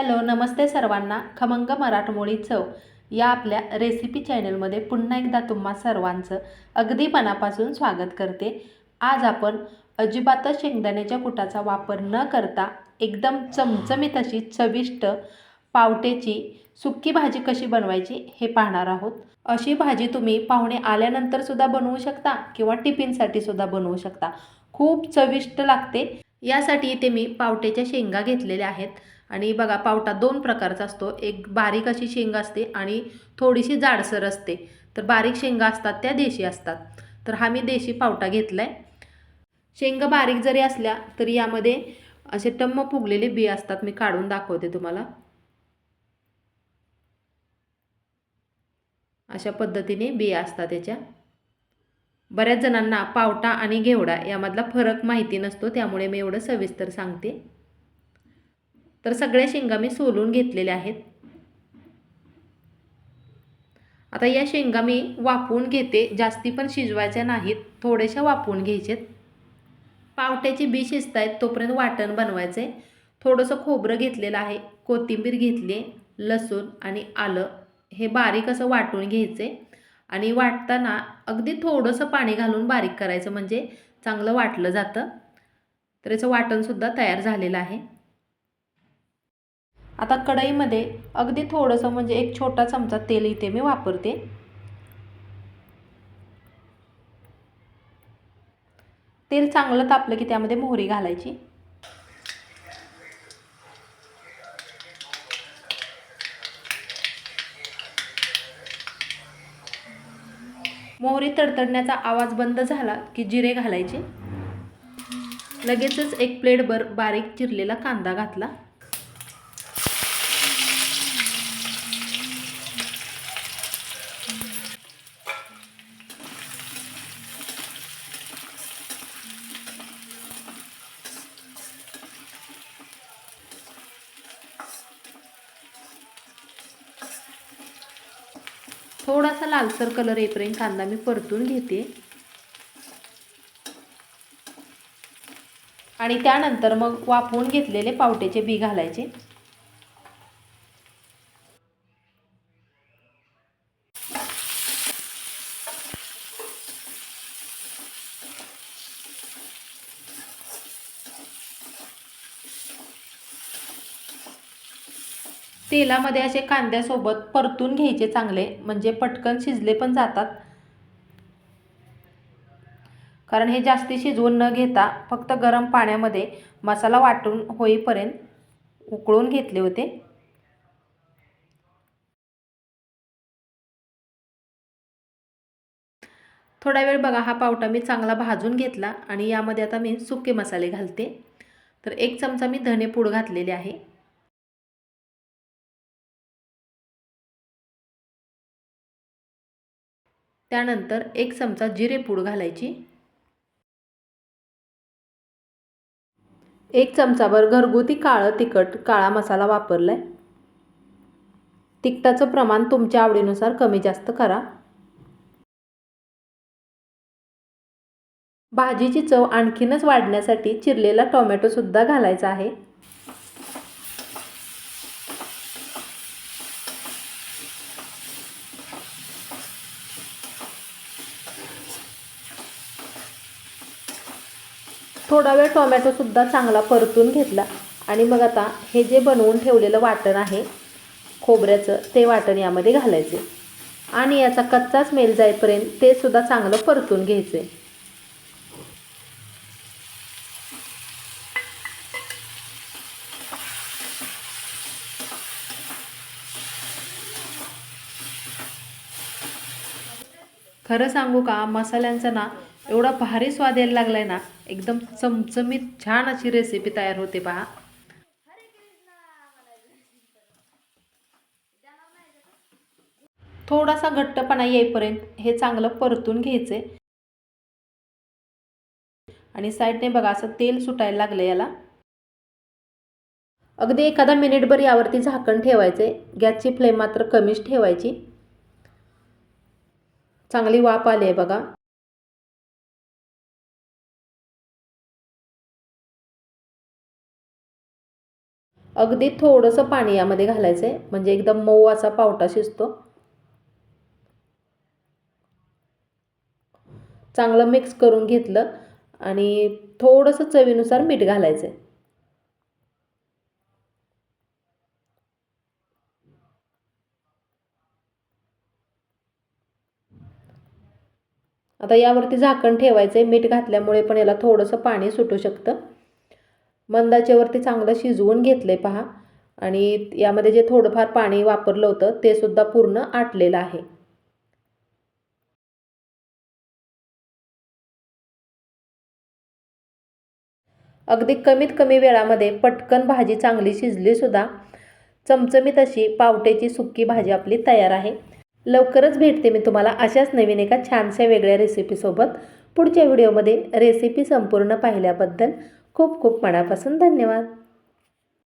Hello नमस्ते सर्वांना. खमंग मराठमोळी चव या आपल्या रेसिपी चॅनलमध्ये पुन्हा एकदा तुम्हा सर्वांचं अगदी मनापासून स्वागत करते. आज आपण अजिबातच शेंगदाण्याच्या कुटाचा वापर न करता एकदम चमचमीत अशी चविष्ट पावटेची सुक्की भाजी कशी बनवायची हे पाहणार आहोत. अशी भाजी तुम्ही पाहुणे आल्यानंतर सुद्धा बनवू शकता किंवा टिफिनसाठी सुद्धा बनवू शकता. खूप चविष्ट लागते. यासाठी इथे मी पावटेच्या शेंगा घेतलेल्या आहेत. आणि बघा पावटा दोन प्रकारचा असतो. एक बारीक अशी शेंगा असते आणि थोडीशी जाडसर असते. तर बारीक शेंगा असतात त्या देशी असतात. तर हा मी देशी पावटा घेतला आहे शेंगा बारीक जरी असल्या तरी यामध्ये असे टम्म फुगलेले बी असतात. मी काढून दाखवते तुम्हाला. अशा पद्धतीने बिया असतात त्याच्या. बऱ्याच जणांना पावटा आणि घेवडा यामधला फरक माहिती नसतो त्यामुळे मी एवढं सविस्तर सांगते. तर सगळ्या शेंगा मी सोलून घेतलेल्या आहेत. आता या शेंगा मी वाफवून घेते. जास्ती पण शिजवायच्या नाहीत. थोड्याशा वाफवून घ्यायचेत. पावट्याची बी शिजत आहेत तोपर्यंत वाटण बनवायचं आहे थोडंसं खोबरं घेतलेलं आहे. कोथिंबीर घेतली आहे लसूण आणि आलं. हे बारीक असं वाटून घ्यायचं आणि वाटताना अगदी थोडंसं पाणी घालून बारीक करायचं म्हणजे चांगलं वाटलं जातं. तर याचं वाटणसुद्धा तयार झालेलं आहे. आता कढईमध्ये अगदी थोडंसं म्हणजे एक छोटा चमचा तेल इथे मी वापरते. तेल चांगलं तापलं की त्यामध्ये मोहरी घालायची. मोहरी तडतडण्याचा आवाज बंद झाला की जिरे घालायचे. लगेचच एक प्लेटभर बारीक चिरलेला कांदा घातला. थोडासा लालसर कलर येईपर्यंत कांदा मी परतून घेते. आणि त्यानंतर मग वाफवून घेतलेले पावट्याचे बी घालायचे. तेलामध्ये असे कांद्यासोबत परतून घ्यायचे चांगले म्हणजे पटकन शिजले पण जातात. कारण हे जास्ती शिजवून न घेता फक्त गरम पाण्यामध्ये मसाला वाटून होईपर्यंत उकळून घेतले होते. थोडा वेळ बघा हा पावटा मी चांगला भाजून घेतला आणि यामध्ये आता मी सुके मसाले घालते. तर एक चमचा मी धने पूड घातलेले आहे. त्यानंतर एक चमचा जिरे पूड घालायची. एक चमचाभर घरगुती काळं तिखट काळा मसाला वापरला आहे तिखटाचं प्रमाण तुमच्या आवडीनुसार कमी जास्त करा. भाजीची चव आणखीनच वाढण्यासाठी चिरलेला टोमॅटोसुद्धा घालायचा आहे. थोडा वेळ टोमॅटोसुद्धा चांगला परतून घेतला. आणि मग आता हे जे बनवून ठेवलेलं वाटण आहे खोबऱ्याचं ते वाटण यामध्ये घालायचे. आणि याचा कच्चा स्मेल जाईपर्यंत ते सुद्धा चांगलं परतून घ्यायचे. खरं सांगू का मसाल्यांचं ना एवढा भारी स्वाद यायला लागलाय ना एकदम चमचमीत छान अशी रेसिपी तयार होते पहा. थोडासा घट्टपणा येईपर्यंत हे चांगलं परतून घ्यायचे. आणि साईडने बघा असं तेल सुटायला लागलं याला. अगदी एखादा मिनिटभर यावरती झाकण ठेवायचे. गॅसची फ्लेम मात्र कमीच ठेवायची. चांगली वाफ आली आहे बघा. अगदी थोडंसं पाणी यामध्ये घालायचं आहे म्हणजे एकदम मऊ असा पावटा शिजतो. चांगलं मिक्स करून घेतलं आणि थोडंसं चवीनुसार मीठ घालायचं आहे आता यावरती झाकण ठेवायचं आहे मीठ घातल्यामुळे पण याला थोडंसं पाणी सुटू शकतं. मंदाच्यावरती चांगलं शिजवून घेतलं आहे पहा. आणि यामध्ये जे थोडंफार पाणी वापरलं होतं ते सुद्धा पूर्ण आटलेलं आहे. अगदी कमीत कमी वेळामध्ये पटकन भाजी चांगली शिजली सुद्धा चमचमीत अशी पावट्याची सुक्की भाजी आपली तयार आहे. लवकरच भेटते मी तुम्हाला अशाच नवीन एका छानशा वेगळ्या रेसिपीसोबत पुढच्या व्हिडिओमध्ये रेसिपी संपूर्ण पाहिल्याबद्दल खूप खूप मनापासून धन्यवाद.